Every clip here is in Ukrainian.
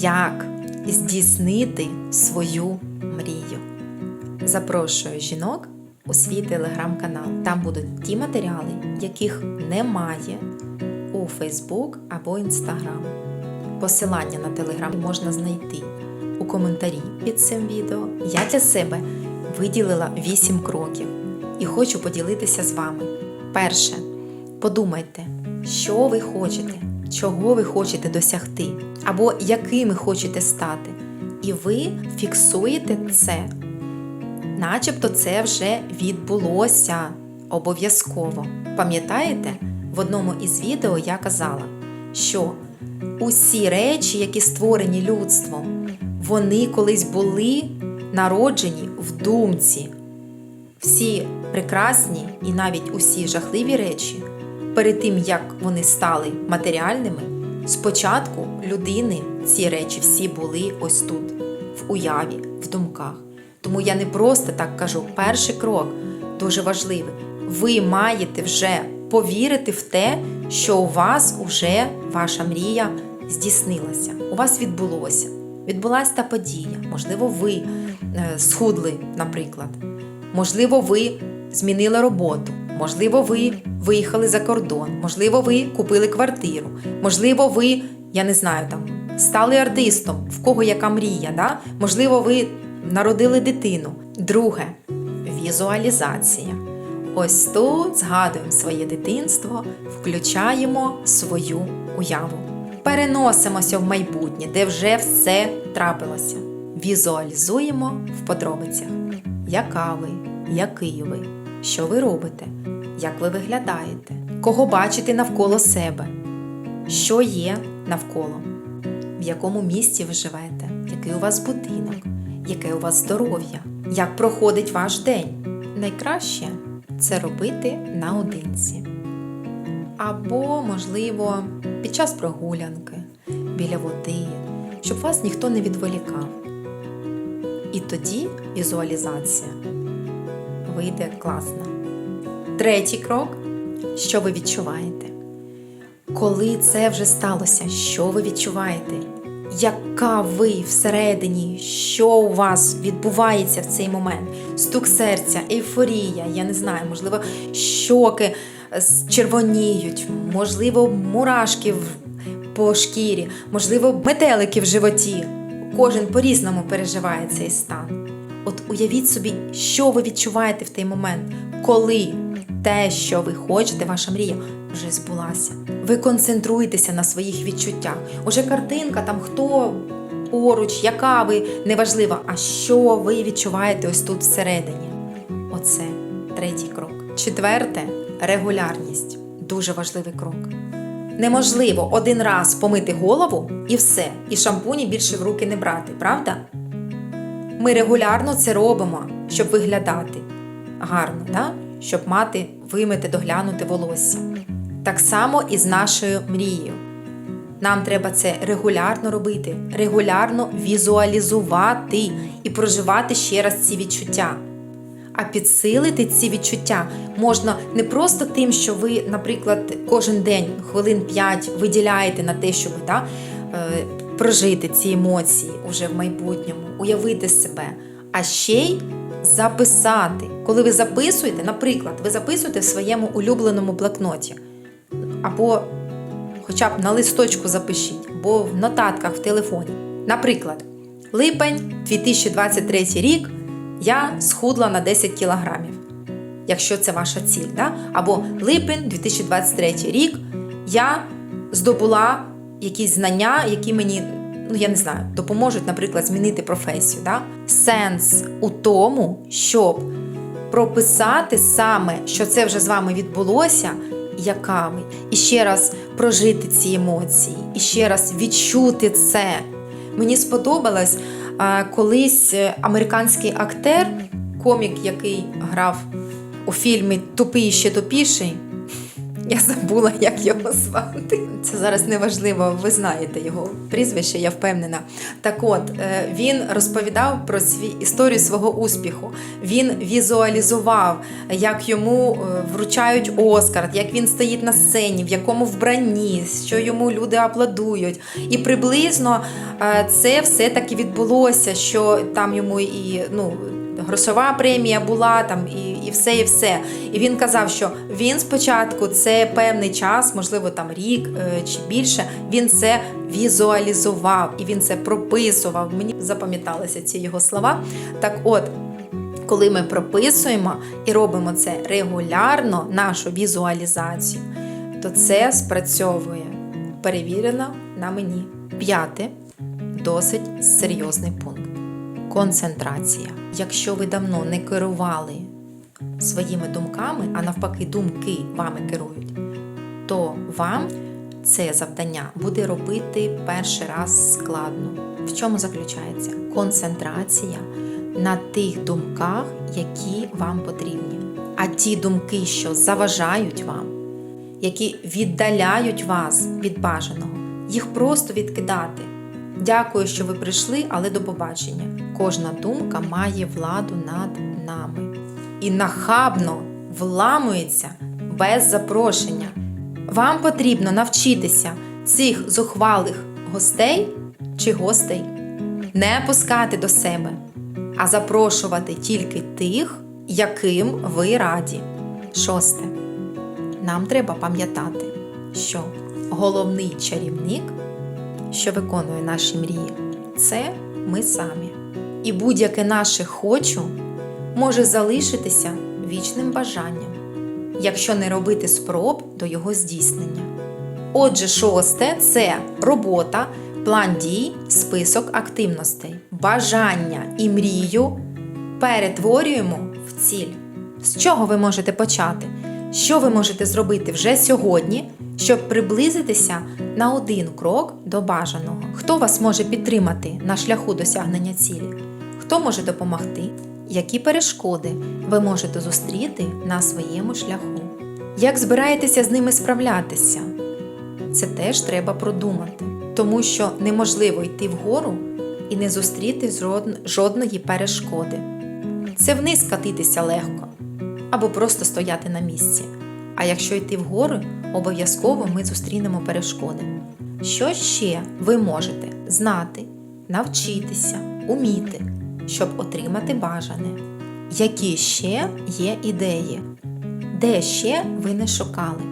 як здійснити свою мрію. Запрошую жінок у свій телеграм-канал. Там будуть ті матеріали, яких немає у Фейсбук або Instagram. Посилання на телеграм можна знайти у коментарі під цим відео. Я для себе виділила 8 кроків і хочу поділитися з вами. Перше, подумайте, що ви хочете, чого ви хочете досягти, або якими хочете стати. І ви фіксуєте це начебто це вже відбулося обов'язково. Пам'ятаєте, в одному із відео я казала, що усі речі, які створені людством, вони колись були народжені в думці. Всі прекрасні і навіть усі жахливі речі, перед тим як вони стали матеріальними, спочатку людини ці речі всі були ось тут, в уяві, в думках. Тому я не просто так кажу, перший крок дуже важливий. Ви маєте вже повірити в те, що у вас вже ваша мрія здійснилася. У вас відбулося. Відбулася та подія. Можливо, ви е, схудли, наприклад. Можливо, ви змінили роботу. Можливо, ви виїхали за кордон. Можливо, ви купили квартиру. Можливо, ви, я не знаю, там стали артистом, в кого яка мрія. Да? Можливо, ви народили дитину. Друге візуалізація. Ось тут згадуємо своє дитинство, включаємо свою уяву. Переносимося в майбутнє, де вже все трапилося. Візуалізуємо в подробицях. Яка ви, який ви, що ви робите, як ви виглядаєте, кого бачите навколо себе, що є навколо, в якому місті ви живете, який у вас будинок, яке у вас здоров'я, як проходить ваш день. Найкраще це робити наодинці. Або, можливо, під час прогулянки біля води, щоб вас ніхто не відволікав. І тоді візуалізація вийде класно. Третій крок що ви відчуваєте? Коли це вже сталося, що ви відчуваєте? Яка ви всередині, що у вас відбувається в цей момент? Стук серця, ейфорія, я не знаю, можливо, щоки е, червоніють, можливо, мурашки по шкірі, можливо, метелики в животі. Кожен по-різному переживає цей стан. От уявіть собі, що ви відчуваєте в той момент, коли те, що ви хочете, ваша мрія, вже збулася. Ви концентруєтеся на своїх відчуттях. Уже картинка, там хто поруч, яка ви, неважливо, а що ви відчуваєте ось тут всередині. Оце третій крок. Четверте регулярність. Дуже важливий крок. Неможливо один раз помити голову і все, і шампуні більше в руки не брати, правда? Ми регулярно це робимо, щоб виглядати гарно, да? щоб мати вимите доглянути волосся. Так само і з нашою мрією. Нам треба це регулярно робити, регулярно візуалізувати і проживати ще раз ці відчуття. А підсилити ці відчуття можна не просто тим, що ви, наприклад, кожен день хвилин 5 виділяєте на те, щоб да, е, прожити ці емоції уже в майбутньому, уявити себе, а ще й записати. Коли ви записуєте, наприклад, ви записуєте в своєму улюбленому блокноті, або хоча б на листочку запишіть, або в нотатках в телефоні. Наприклад, липень 2023 рік я схудла на 10 кілограмів, якщо це ваша ціль. Да? Або липень 2023 рік я здобула якісь знання, які мені, ну я не знаю, допоможуть, наприклад, змінити професію. Да? Сенс у тому, щоб прописати саме, що це вже з вами відбулося, яка ви, і ще раз прожити ці емоції, і ще раз відчути це. Мені сподобалось колись е, американський актер, комік, який грав у фільмі Тупий ще тупіший. Я забула, як його звати. Це зараз не важливо, ви знаєте його прізвище, я впевнена. Так от, е, він розповідав про свій історію свого успіху. Він візуалізував, як йому е, вручають Оскар, як він стоїть на сцені, в якому вбранні, що йому люди аплодують. І приблизно е, це все таки відбулося, що там йому і ну. Грошова премія була там і, і все, і все. І він казав, що він спочатку це певний час, можливо, там рік е, чи більше, він це візуалізував і він це прописував. Мені запам'яталися ці його слова. Так от, коли ми прописуємо і робимо це регулярно, нашу візуалізацію, то це спрацьовує. Перевірено на мені. П'яте досить серйозний пункт. Концентрація. Якщо ви давно не керували своїми думками, а навпаки, думки вами керують, то вам це завдання буде робити перший раз складно. В чому заключається? Концентрація на тих думках, які вам потрібні. А ті думки, що заважають вам, які віддаляють вас від бажаного, їх просто відкидати. Дякую, що ви прийшли, але до побачення. Кожна думка має владу над нами і нахабно вламується без запрошення. Вам потрібно навчитися цих зухвалих гостей чи гостей не пускати до себе, а запрошувати тільки тих, яким ви раді. Шосте. Нам треба пам'ятати, що головний чарівник що виконує наші мрії, це ми самі. І будь-яке наше хочу може залишитися вічним бажанням, якщо не робити спроб до його здійснення. Отже, шосте це робота, план дій, список активностей, бажання і мрію перетворюємо в ціль. З чого ви можете почати? Що ви можете зробити вже сьогодні, щоб приблизитися на один крок до бажаного? Хто вас може підтримати на шляху досягнення цілі? Хто може допомогти? Які перешкоди ви можете зустріти на своєму шляху? Як збираєтеся з ними справлятися? Це теж треба продумати, тому що неможливо йти вгору і не зустріти жодної перешкоди. Це вниз катитися легко або просто стояти на місці. А якщо йти вгору, обов'язково ми зустрінемо перешкоди. Що ще ви можете знати, навчитися, уміти, щоб отримати бажане? Які ще є ідеї? Де ще ви не шукали?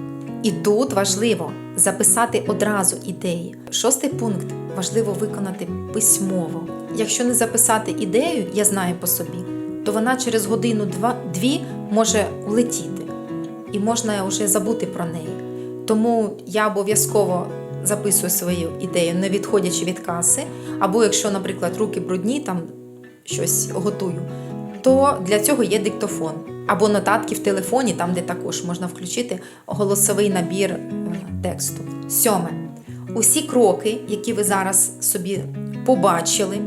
І тут важливо записати одразу ідеї. Шостий пункт важливо виконати письмово. Якщо не записати ідею, я знаю по собі, то вона через годину-дві може влетіти і можна вже забути про неї. Тому я обов'язково записую свою ідею, не відходячи від каси, або якщо, наприклад, руки брудні, там щось готую, то для цього є диктофон. Або нотатки в телефоні, там, де також можна включити голосовий набір е, тексту. Сьоме. Усі кроки, які ви зараз собі побачили,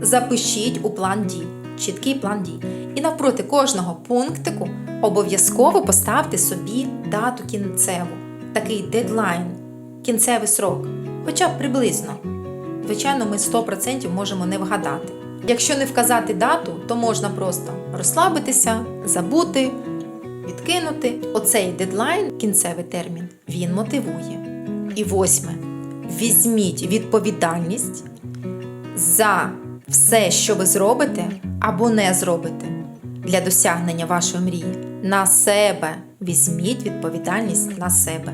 запишіть у план дій, чіткий план дій. І навпроти кожного пунктику обов'язково поставте собі дату кінцеву, такий дедлайн, кінцевий срок, хоча б приблизно. Звичайно, ми 100% можемо не вгадати. Якщо не вказати дату, то можна просто розслабитися, забути, відкинути. Оцей дедлайн, кінцевий термін, він мотивує. І восьме. Візьміть відповідальність за все, що ви зробите або не зробите для досягнення вашої мрії. На себе візьміть відповідальність на себе.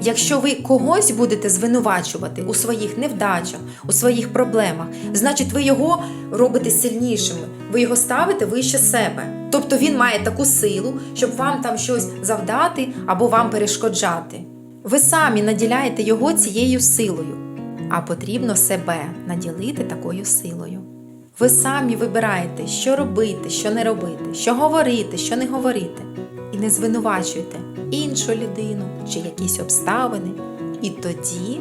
Якщо ви когось будете звинувачувати у своїх невдачах, у своїх проблемах, значить ви його робите сильнішим, ви його ставите вище себе. Тобто він має таку силу, щоб вам там щось завдати або вам перешкоджати. Ви самі наділяєте його цією силою, а потрібно себе наділити такою силою. Ви самі вибираєте, що робити, що не робити, що говорити, що не говорити. І не звинувачуйте іншу людину чи якісь обставини. І тоді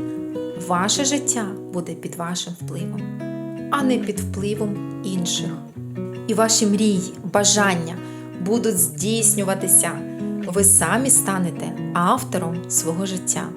ваше життя буде під вашим впливом, а не під впливом інших. І ваші мрії, бажання будуть здійснюватися ви самі станете автором свого життя.